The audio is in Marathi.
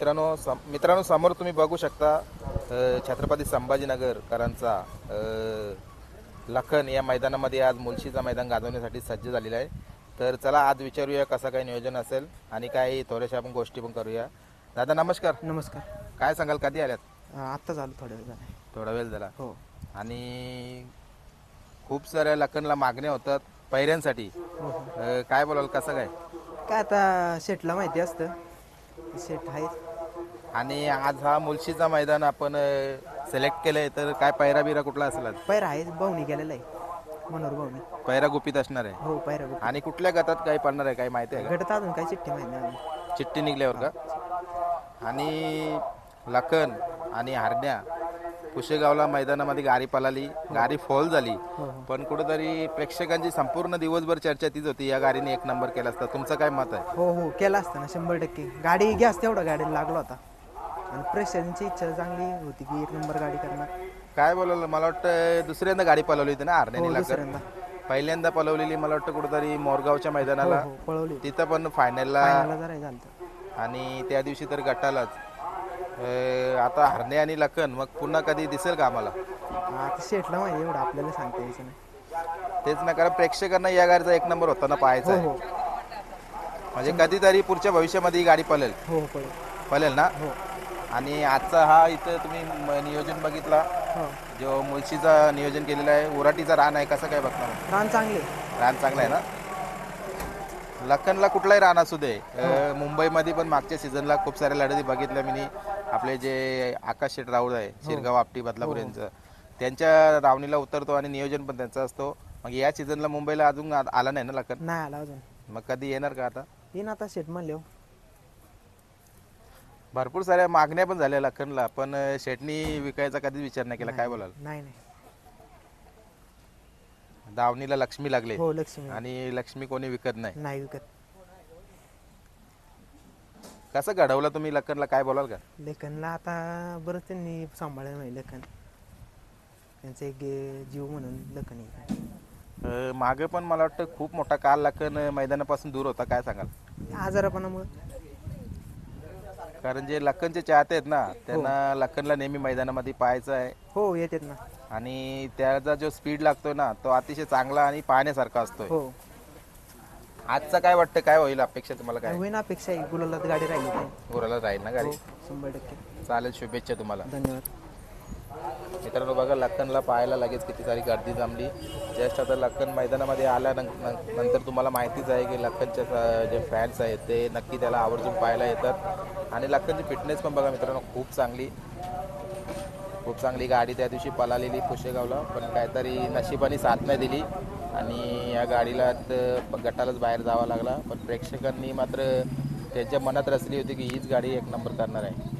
मित्रांनो सम- मित्रांनो समोर तुम्ही बघू शकता छत्रपती संभाजीनगरकरांचा अ, लखन या मैदानामध्ये आज मुलशीचा मैदान गाजवण्यासाठी सज्ज झालेला आहे. तर चला आज विचारूया कसं काय नियोजन असेल आणि काही थोड्याशा आपण गोष्टी पण करूया. दादा नमस्कार. नमस्कार. काय सांगाल कधी आल्यात? आत्ता झालं थोड्या वेळ झाला थोडा वेळ झाला. हो. आणि खूप साऱ्या लखनला मागण्या होतात पैऱ्यांसाठी हो हो. अ, काय बोलाल कसं काय? काय आता शेटला माहिती असतं. शेट आहे आणि आज हा मुलशीचा मैदान आपण सिलेक्ट केलंय तर काय पैरा बिरा कुठला असेल आज? पैरा आहे भाऊनी गेलेला आहे मनोहर भाऊनी. पैरा गुपित असणार आहे. हो पैरा गुप आणि कुठल्या गटात काही पडणार आहे काही माहिती आहे गटात अजून काही चिठ्ठी माहिती नाही. का चिठ्ठी निघल्यावर का? आणि लखन आणि हरण्या पुशेगावला मैदानामध्ये गाडी पळाली गाडी फॉल झाली. हो हो. पण कुठेतरी प्रेक्षकांची संपूर्ण दिवसभर चर्चा तीच होती या गाडीने एक नंबर केला असता. तुमचं काय मत आहे? हो हो केला असता ना शंभर टक्के. गाडी गॅस तेवढा गाडीला लागला होता आणि प्रेक्षकांची इच्छा चांगली होती की एक नंबर गाडी करणार. काय बोलायला मला वाटतं दुसऱ्यांदा गाडी पळवली होती ना हो हरण्याने लखन दुसऱ्यांदा. पहिल्यांदा पळवलेली मला वाटतं कुठेतरी मोरगावच्या हो मैदानाला. हो पळवली तिथं पण फायनलला फायनलला जरा हे झालं होतं. आणि त्या दिवशी तर गटालाच. अं, आता हरणे आणि लखन मग पुन्हा कधी दिसेल का आम्हाला? आता शेटला माहिती एवढं आपल्याला सांगता यायचं नाही. तेच ना कारण प्रेक्षकांना या गाडीचा एक नंबर होताना पाहायचा हो आहे. हो म्हणजे कधीतरी पुढच्या भविष्यामध्ये ही गाडी पळेल हो हो पळव पळेल ना? हो. आणि आजचा हा इथं तुम्ही म- नियोजन बघितला. हो. जो मुळशीचा नियोजन केलेला आहे उराटीचा रान आहे कसं काय बघणार रान चांगले. रान चांगला आहे ना? लखनला कुठलाही रान असू दे अं, मुंबईमध्ये पण मागच्या सीझनला खूप साऱ्या लढती बघितल्या मी. आपले जे आकाश शेठ राऊळ आहे शिरगाव आपटी बदलापूर यांचं. त्यांच्या रावणीला उतरतो आणि नियोजन पण त्यांचं असतो. मग या सीझनला मुंबईला अजून आ- आला नाही ना लखन? नाही आला अजून. मग कधी येणार का आता? येईन आता शेट म्हणले हो. भरपूर साऱ्या मागण्या पण झाल्या लखनला पण शेटनी विकायचा कधीच विचार नाही केला. काय बोलाल? नाही नाही. दावणीला लक्ष्मी लागले. हो लक्ष्मी. आणि लक्ष्मी कोणी विकत नाही. नाही विकत. कसं घडवलं तुम्ही लखनला? काय बोलाल का? लेखनला आता बरंच त्यांनी सांभाळलं नाही लेखन. त्यांचं एक गे- जीव म्हणून लेखन आहे. अं, मागे पण मला वाटतं खूप मोठा काल लखन मैदानापासून दूर होता. काय सांगाल? आजारापणामुळे. कारण जे लखनचे चाहते आहेत ना त्यांना लखनला नेहमी मैदानामध्ये पाहायचं आहे. हो येतात ना. आणि त्याचा जो स्पीड लागतोय ना तो अतिशय चांगला आणि पाहण्यासारखा असतोय. हो. आजचा काय वाटतं? काय होईल अपेक्षा तुम्हाला काय? होईन अपेक्षा आहे. गुलालात गाडी राहिली. गुराला राहील ना गाडी? हो शंभर टक्के. चालेल शुभेच्छा तुम्हाला. धन्यवाद. मित्रांनो बघा लखनला पाहायला लगेच किती सारी गर्दी जमली. जस्ट आता लखन मैदानामध्ये आल्या नंतर तुम्हाला माहितीच आहे की लखनचे जे फॅन्स आहेत ते नक्की त्याला आवर्जून पाहायला येतात. आणि लखनची फिटनेस पण बघा मित्रांनो खूप चांगली. खूप चांगली गाडी त्या दिवशी पळालेली पुशेगावला पण काहीतरी नशिबाने साथ नाही दिली. आणि या गाडीला गटालाच बाहेर जावा लागला. पण प्रेक्षकांनी मात्र त्यांच्या मनात रचली होती की हीच गाडी एक नंबर करणार आहे.